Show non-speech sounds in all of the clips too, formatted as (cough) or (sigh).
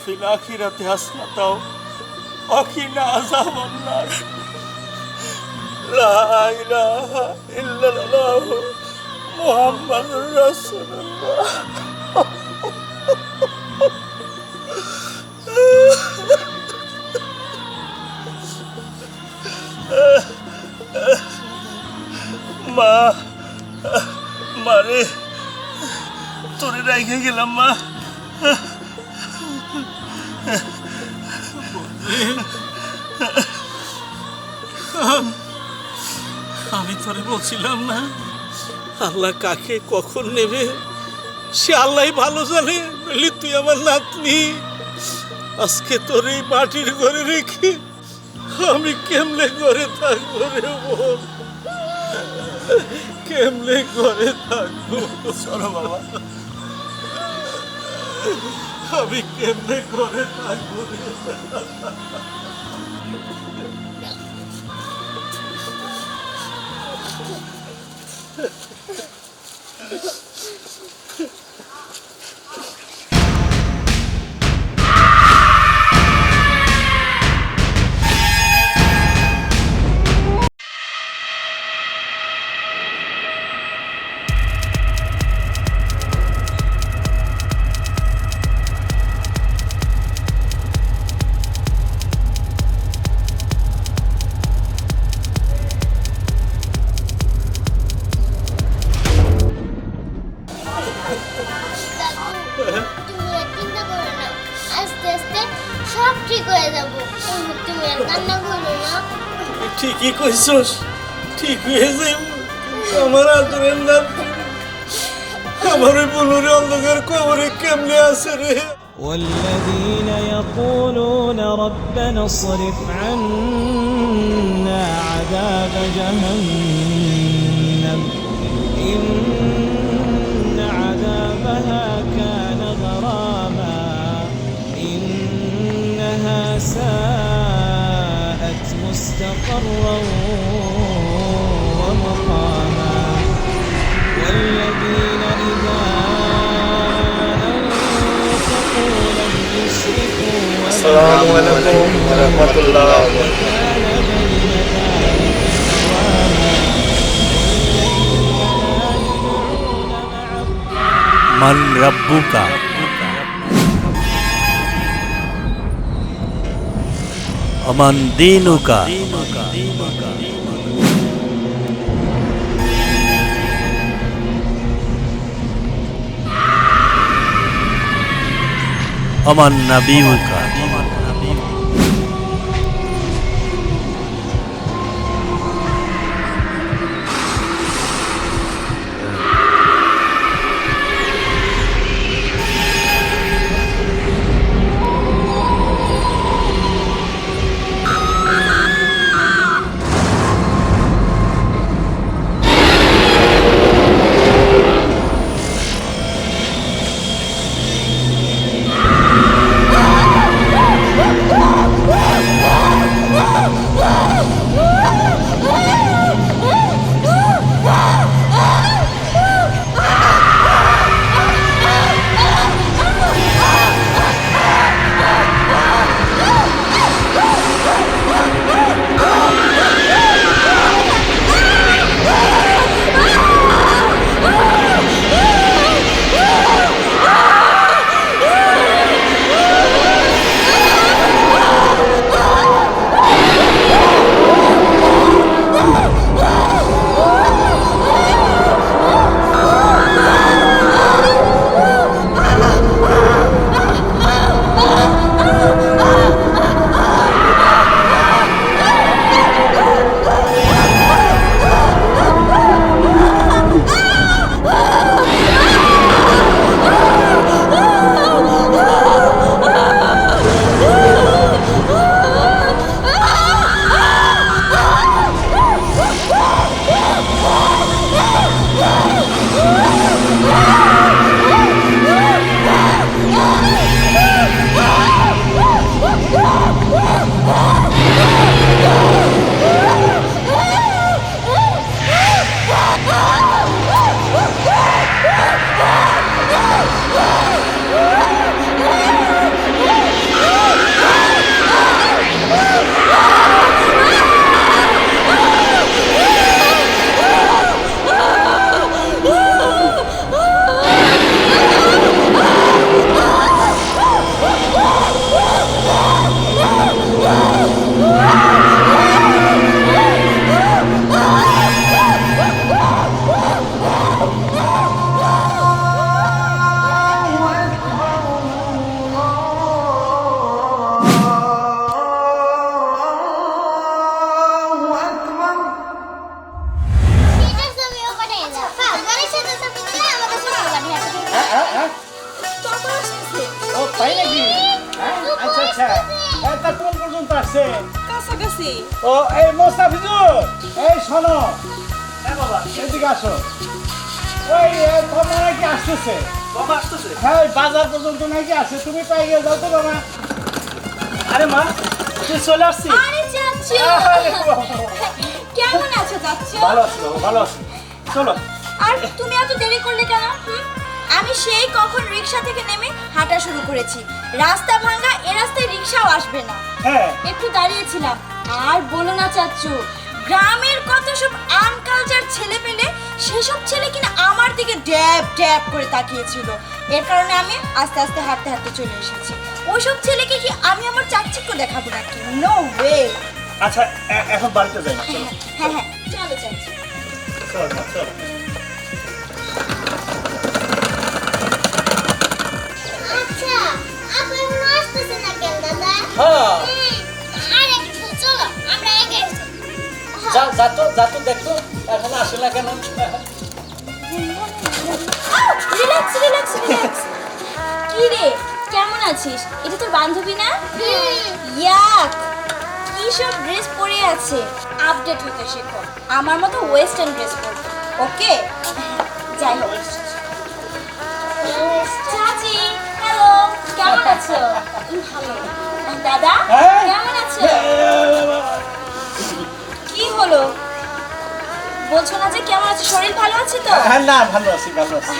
অফিল আখিরাতে হাসনাতাও অখিনা আযাব আল্লাহ লা ইলাহা ইল্লাল্লাহ মুহাম্মাদুর রাসূলুল্লাহ। মা মারে তোরে রেখে গেলাম মা। আমি তোরে বলছিলাম না, আল্লাহ কাকে কখন নেবে, সে আল্লাহ ভালো জানে। বলি তুই আমার নাতনি, আজকে তোর এই মাটির ঘরে রেখে আমি কেমনে ঘরে থাকব রে বল কেমনে ঘরে থাকব? চলো বাবা আমি কেমনে ঘরে থাকব রে? তুমি আর কান্না করো না ঠিকই কইছস ঠিক হয়ে যাইব আমার আদরের নাম আমার ওই বলুরে অন্ধকার কবরে কেমনে আছে রে والذين يقولون ربنا اصرف عنا عذاب جهنم إن عذابها كان غراما إنها ساءت مستقرا ومقاما. والذين إذا أنفقوا لم يسرفوا السلام عليكم ورحمة الله. من ربك؟ ذلك قواما يدعون مع তাই নাকি? হ্যাঁ? আচ্ছা আচ্ছা। হ্যাঁ, তা কোন পর্যন্ত আসছে কাছাকাছি। ও এই মোস্তাফিজুর এই শোনো। হ্যাঁ বাবা। এদিকে আসো। ওই তোমার নাকি আসতেছে? বাবা আসতেছে? হ্যাঁ বাজার পর্যন্ত নাকি আসে। তুমি পাই গিয়ে যাও তো বাবা। আরে মা তুই চলে আসছি। আরে চাচু। কেমন আছো চাচ্ছ ভালো আছি ভালো আছি। চলো। আর তুমি এত দেরি করলে কেন? আমি সেই কখন রিক্সা থেকে নেমে হাঁটা শুরু করেছি। রাস্তা ভাঙা এ রাস্তায় রিক্সাও আসবে না। হ্যাঁ। একটু দাঁড়িয়েছিলাম। আর বলো না চাচ্ছু গ্রামের কত সব আনকালচার ছেলে পেলে সেসব ছেলে কিনা আমার দিকে ড্যাব ড্যাব করে তাকিয়েছিল। এর কারণে আমি আস্তে আস্তে হাঁটতে হাঁটতে চলে এসেছি। ওইসব ছেলেকে কি আমি আমার চাকচিক্য দেখাবো নাকি? নো ওয়ে আচ্ছা এখন বাড়িতে যাই হ্যাঁ হ্যাঁ চলো চাচ্ছি চলো চলো। হ্যাঁ। যা যা তো যা তো দেখতো এখানে আসে না কেন? Relax relax relax. কি রে কেমন আছিস? এটা তোর বান্ধবী না? ইয়াক কি সব ড্রেস পরে আছে? আপডেট হতে শেখো। আমার মতো ওয়েস্টার্ন ড্রেস পরবে। ওকে? যাই হোক। চাচি হ্যালো কেমন আছো? (laughs) ভালো। দাদা? হ্যাঁ? কেমন আছো? কি হলো? বলছো না যে কেমন আছে? শরীর ভালো আছে তো? হ্যাঁ না ভালো আছি ভালো আছি।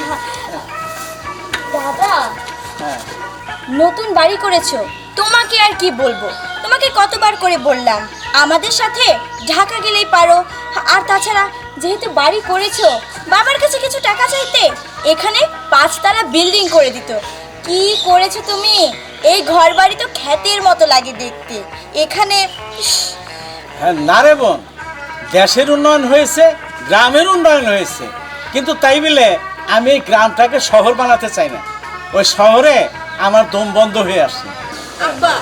দাদা হ্যাঁ। নতুন বাড়ি করেছ। তোমাকে আর কি বলব? তোমাকে কতবার করে বললাম আমাদের সাথে ঢাকা গেলেই পারো। আর তাছাড়া যেহেতু বাড়ি করেছ বাবার কাছে কিছু টাকা চাইতে এখানে পাঁচতলা বিল্ডিং করে দিত। কি করেছ তুমি? এই ঘর বাড়ি তো খ্যাতির মতো লাগে দেখতে। এখানে হ্যাঁ না রে বোন দেশের উন্নয়ন হয়েছে গ্রামের উন্নয়ন হয়েছে। কিন্তু তাই বলে আমি এই গ্রামটাকে শহর বানাতে চাই না। ওই শহরে আমার দম বন্ধ হয়ে আসছে আব্বা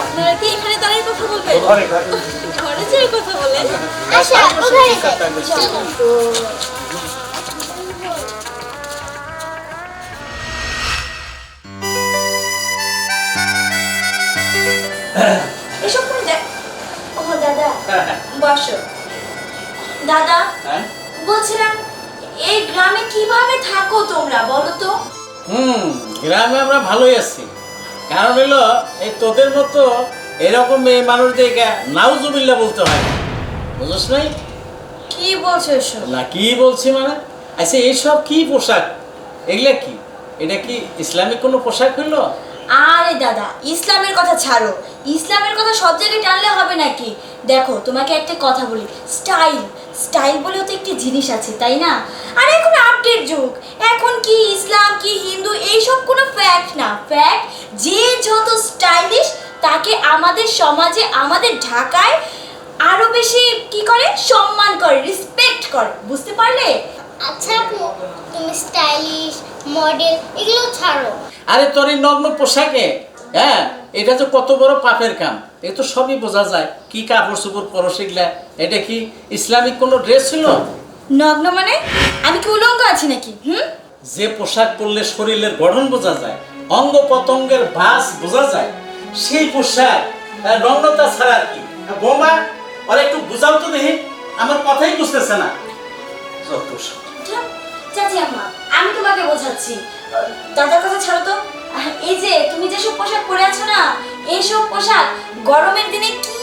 আপনারা কি এখানে দাঁড়িয়ে কথা বলবেন? ঘরে ঘরে। ঘরে কথা বলেন। (coughs) এসব করে দেখ। ও দাদা বসো। দাদা হ্যাঁ? বলছিলাম এই গ্রামে কীভাবে থাকো তোমরা বলো তো? হুম গ্রামে আমরা ভালোই আছি। কারণ হলো এই তোদের মতো এরকম মেয়ে মানুষদেরকে নাউজুবিল্লা বলতে হয়। বুঝছ নাই? কি বলছো এসব? না কি বলছি মানে? আচ্ছা এইসব কি পোশাক? এগুলা কি? এটা কি ইসলামিক কোনো পোশাক হইল? আরে দাদা, ইসলামের কথা ছাড়ো। ইসলামের কথা সব জায়গায় টানলে হবে নাকি? দেখো, তোমাকে একটা কথা বলি। স্টাইল। স্টাইল বলেও তো একটি জিনিস আছে, তাই না? আর এখন আপডেট যুগ। এখন কি ইসলাম, কি হিন্দু, এইসব কোনো ফ্যাক্ট না। ফ্যাক্ট যে যত স্টাইলিশ তাকে আমাদের সমাজে, আমাদের ঢাকায় আরও বেশি কি করে? সম্মান করে রেসপেক্ট করে। বুঝতে পারলে? আচ্ছা আপু, তুমি স্টাইলিশ মডেল এগুলো ছাড়ো। আরে তোর এই নগ্ন পোশাকে? হ্যাঁ এটা তো কত বড় পাপের কাম। এ তো সবই বোঝা যায়। কি কাপড় চোপড় পরো সেগুলা এটা কি ইসলামিক কোনো ড্রেস ছিল? নগ্ন মানে? আমি কি উলঙ্গ আছি নাকি? হুম? যে পোশাক পরলে শরীরের গঠন বোঝা যায় অঙ্গ পতঙ্গের ভাস বোঝা যায় সেই পোশাক নগ্নতা ছাড়া আর কি। বোমা ওরা একটু বুঝাও তো দেখি। আমার কথাই বুঝতেছে না। যত চাচি আম্মা, আমি তোমাকে বোঝাচ্ছি। দাদার কথা ছাড়ো তো। এই যে, তুমি যেসব পোশাক পরে আছো না, এইসব পোশাক গরমের দিনে কি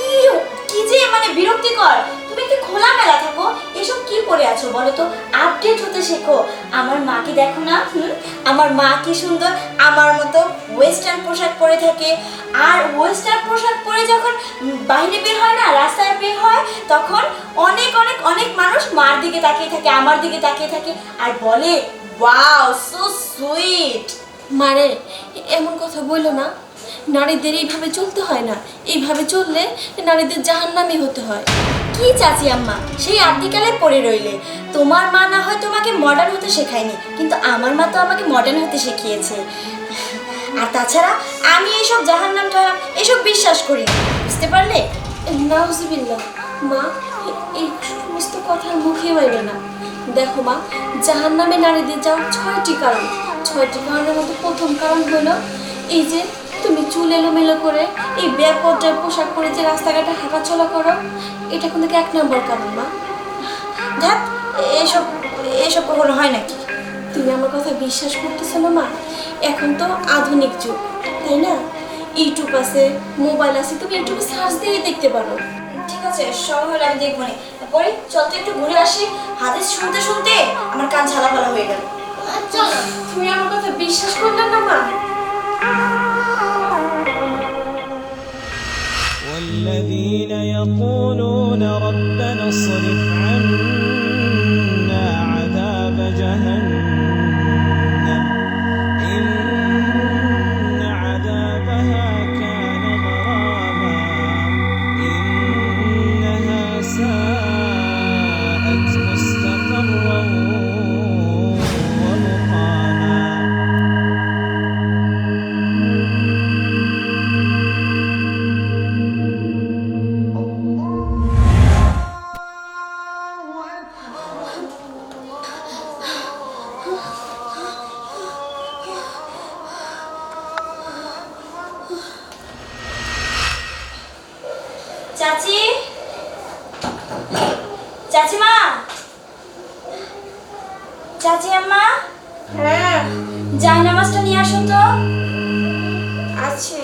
কি যে মানে বিরক্তিকর। তুমি একটু খোলামেলা থাকো? এসব কি পরে আছো বলো তো? আপডেট হতে শেখো। আমার মাকে দেখো না? আমার মা কি সুন্দর? আমার মতো ওয়েস্টার্ন পোশাক পরে থাকে। আর ওয়েস্টার্ন পোশাক পরে যখন বাইরে বের হয় না, রাস্তায় বের হয়, তখন অনেক অনেক অনেক মানুষ মার দিকে তাকিয়ে থাকে, আমার দিকে তাকিয়ে থাকে। আর বলে ওয়াও সো সুইট মারে এমন কথা বলল না। নারীদের এইভাবে চলতে হয় না। এইভাবে চললে নারীদের জাহান্নামি হতে হয়। কি চাচি আম্মা? সেই আদিকালে পড়ে রইলে। তোমার মা না হয় তোমাকে মডার্ন হতে শেখায়নি, কিন্তু আমার মা তো আমাকে মডার্ন হতে শিখিয়েছে। আর তাছাড়া আমি এইসব জাহান্নাম টাহান্নাম এসব বিশ্বাস করি না, বুঝতে পারলে? নাউজুবিল্লাহ। মা, এই সমস্ত কথার মুখে এলো না। দেখো মা, জাহান্নামে নারীদের যাওয়ার ছয়টি কারণ। ছয়টি কারণের মধ্যে প্রথম কারণ হলো এই যে তুমি চুল এলোমেলো করে এই ব্যাপর্যায় পোশাক পরে যে রাস্তাঘাটে হাঁটাচলা করো, এটা কিন্তু এক নম্বর কারণ, মা। ধ্যাত এসব এসব কখনো হয় নাকি? তুমি আমার কথা বিশ্বাস করতেছো না, মা? এখন তো আধুনিক যুগ, তাই না? ইউটিউব আছে, মোবাইল আছে, তুমি ইউটিউবে সার্চ দিয়ে দেখতে পারো। ঠিক আছে সময় হলে আমি দেখব নি। পরে চল তো একটু ঘুরে আসি। হাদিস শুনতে শুনতে আমার কান ঝালাপালা হয়ে গেল। চলো তুমি আমার কথা বিশ্বাস করলে না, মা? والذين يقولون ربنا اصرف চাচি? চাচিমা? চাচি আম্মা হ্যাঁ। যাই নামাজটা নিয়ে আসো তো। আছে।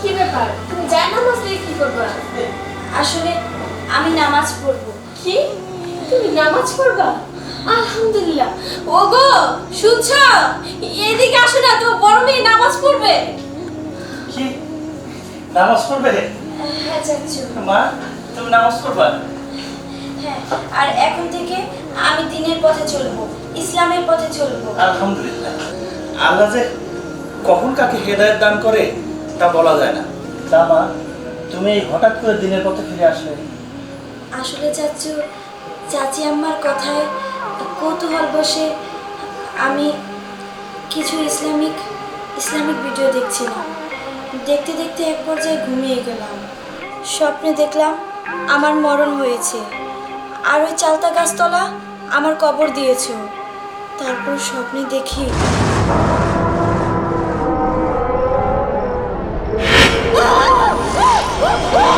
কি ব্যাপার? তুমি যাই নামাজ দিয়ে কি করবা? আসলে আমি নামাজ পড়ব। কি? তুমি নামাজ পড়বা? আলহামদুলিল্লাহ। ওগো শুনছ? এদিকে আসো না তো বড় মেয়ে নামাজ পড়বে। কি? নামাজ পড়বে? হ্যাঁ চাচু। মা তুমি নামাজ পড়বা? হ্যাঁ আর এখন থেকে আমি দিনের পথে চলবো ইসলামের পথে চলবো। আলহামদুলিল্লাহ। আল্লাহ যে কখন কাকে হেদায়েত দান করে তা বলা যায় না। তা মা তুমি হঠাৎ করে দিনের পথে ফিরে আসলে? আসলে চাচু চাচি আম্মার কথায় কৌতূহল বসে আমি কিছু ইসলামিক ইসলামিক ভিডিও দেখছিলাম দেখতে দেখতে এক পর্যায়ে ঘুমিয়ে গেলাম। স্বপ্নে দেখলাম আমার মরণ হয়েছে। আর ওই চালতা গাছতলা আমার কবর দিয়েছে। তারপর স্বপ্নে দেখি আমার (laughs)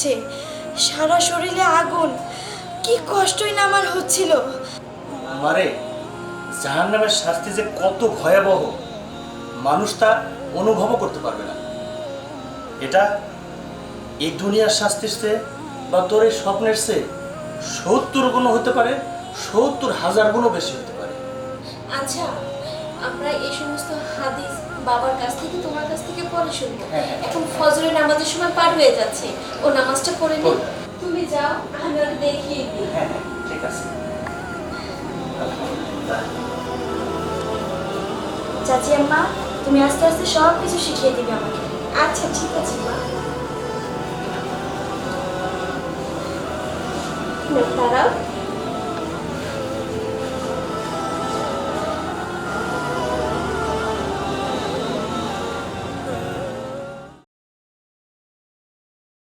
হচ্ছে সারা শরীরে আগুন। কি কষ্টই না আমার হচ্ছিল। মারে জাহান্নামের শাস্তি যে কত ভয়াবহ মানুষ তা অনুভবও করতে পারবে না। এটা এই দুনিয়ার শাস্তির চেয়ে বা তোর এই স্বপ্নের চেয়ে সত্তর গুণ হতে পারে সত্তর হাজার গুণও বেশি হতে পারে। আচ্ছা আমরা এই সমস্ত হাদিস বাবার কাছ থেকে তোমার কাছ থেকে পরে শুনব। হ্যাঁ, হ্যাঁ। এখন ফজরের নামাজের সময় পার হয়ে যাচ্ছে। ও নামাজটা পড়ে নি। তুমি যাও আমি ওকে দেখিয়ে দিই। হ্যাঁ ঠিক আছে। চাচি আম্মা তুমি আস্তে আস্তে সব কিছু শিখিয়ে দিবে আমাকে। আচ্ছা ঠিক আছে মা। দাঁড়াও।